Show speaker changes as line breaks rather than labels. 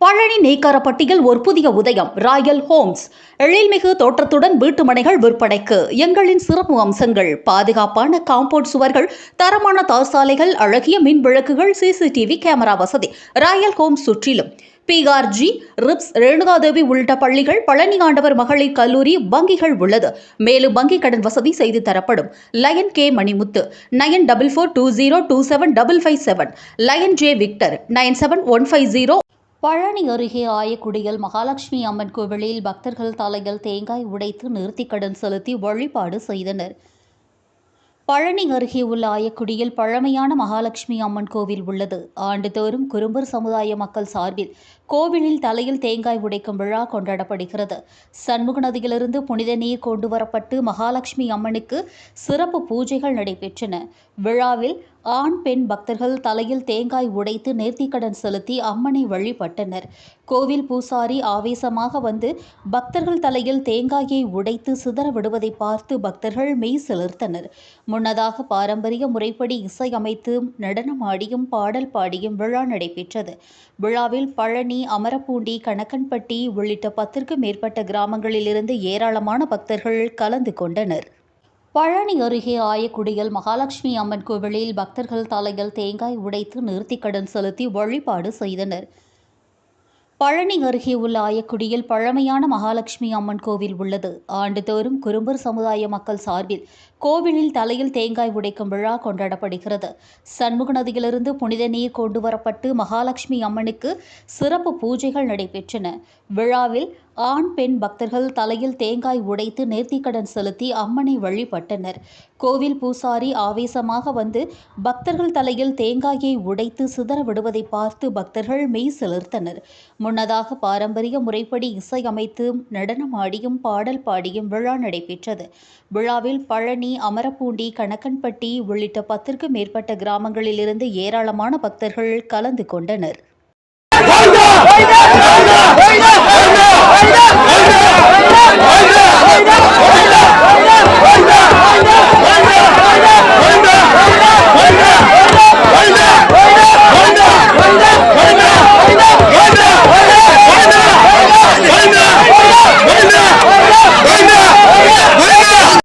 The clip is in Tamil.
பழனி நெய்க்காரப்பட்டியில் ஒரு புதிய உதயம் ராயல் ஹோம்ஸ். எழில்மிகு தோற்றத்துடன் வீட்டுமனைகள் விற்பனைக்கு. எங்களின் சிறப்பு அம்சங்கள் பாதுகாப்பான காம்பவுண்ட் சுவர்கள் தரமான தார்சாலைகள் அழகிய மின் விளக்குகள் சிசிடிவி கேமரா வசதி ராயல் ஹோம்ஸ் சுற்றிலும். பிஆர்ஜி ரிப்ஸ் ரேணுகாதேவி உள்ளிட்ட பள்ளிகள் பழனி ஆண்டவர் மகளிர் கல்லூரி வங்கிகள் உள்ளது. மேலும் வங்கி கடன் வசதி செய்து தரப்படும். Lion K Manimuthu nine double four two zero two seven double five seven. Lion J Victor nine seven one five zero Palani அருகே ஆயக்குடியில் மகாலட்சுமி அம்மன் கோவிலில் பக்தர்கள் தலையில் தேங்காய் உடைத்து நேர்த்திக்கடன் செலுத்தி வழிபாடு செய்தனர். பழனி அருகே உள்ள ஆயக்குடியில் பழமையான மகாலட்சுமி அம்மன் கோவில் உள்ளது. ஆண்டுதோறும் குறும்பர் சமுதாய மக்கள் சார்பில் கோவிலில் தலையில் தேங்காய் உடைக்கும் விழா கொண்டாடப்படுகிறது. சண்முக நதியிலிருந்து புனித நீர் கொண்டு வரப்பட்டு மகாலட்சுமி அம்மனுக்கு சிறப்பு பூஜைகள் நடைபெற்றன. விழாவில் ஆண் பெண் பக்தர்கள் தலையில் தேங்காய் உடைத்து நேர்த்திக்கடன் செலுத்தி அம்மனை வழிபட்டனர். கோவில் பூசாரி ஆவேசமாக வந்து பக்தர்கள் தலையில் தேங்காயை உடைத்து சிதற விடுவதை பார்த்து பக்தர்கள் மெய் சிலிர்த்தனர். முன்னதாக பாரம்பரிய முறைப்படி இசையமைத்து நடனமாடியும் பாடல் பாடியும் விழா நடைபெற்றது. விழாவில் பழனி அமரப்பூண்டி கணக்கன்பட்டி உள்ளிட்ட பத்திற்கும் மேற்பட்ட கிராமங்களிலிருந்து ஏராளமான பக்தர்கள் கலந்து கொண்டனர். பழனி அருகே ஆயக்குடியில் மகாலட்சுமி அம்மன் கோவிலில் பக்தர்கள் தலையில் தேங்காய் உடைத்து நேர்த்திக்கடன் செலுத்தி வழிபாடு செய்தனர். பழனி அருகே உள்ள ஆயக்குடியில் பழமையான மகாலட்சுமி அம்மன் கோவில் உள்ளது. ஆண்டுதோறும் குறும்பர் சமுதாய மக்கள் சார்பில் கோவிலில் தலையில் தேங்காய் உடைக்கும் விழா கொண்டாடப்படுகிறது. சண்முக நதியிலிருந்து புனித நீர் கொண்டு வரப்பட்டு மகாலட்சுமி அம்மனுக்கு சிறப்பு பூஜைகள் நடைபெற்றன. விழாவில் ஆண் பெண் பக்தர்கள் தலையில் தேங்காய் உடைத்து நேர்த்திக்கடன் செலுத்தி அம்மனை வழிபட்டனர். கோவில் பூசாரி ஆவேசமாக வந்து பக்தர்கள் தலையில் தேங்காயை உடைத்து சிதற விடுவதை பார்த்து பக்தர்கள் மெய் சிலிர்த்தனர். முன்னதாக பாரம்பரிய முறைப்படி இசையமைத்து நடனமாடியும் பாடல் பாடியும் விழா நடைபெற்றது. விழாவில் பழனி அமரப்பூண்டி கணக்கன்பட்டி உள்ளிட்ட பத்திற்கும் மேற்பட்ட கிராமங்களிலிருந்து ஏராளமான பக்தர்கள் கலந்து கொண்டனர்.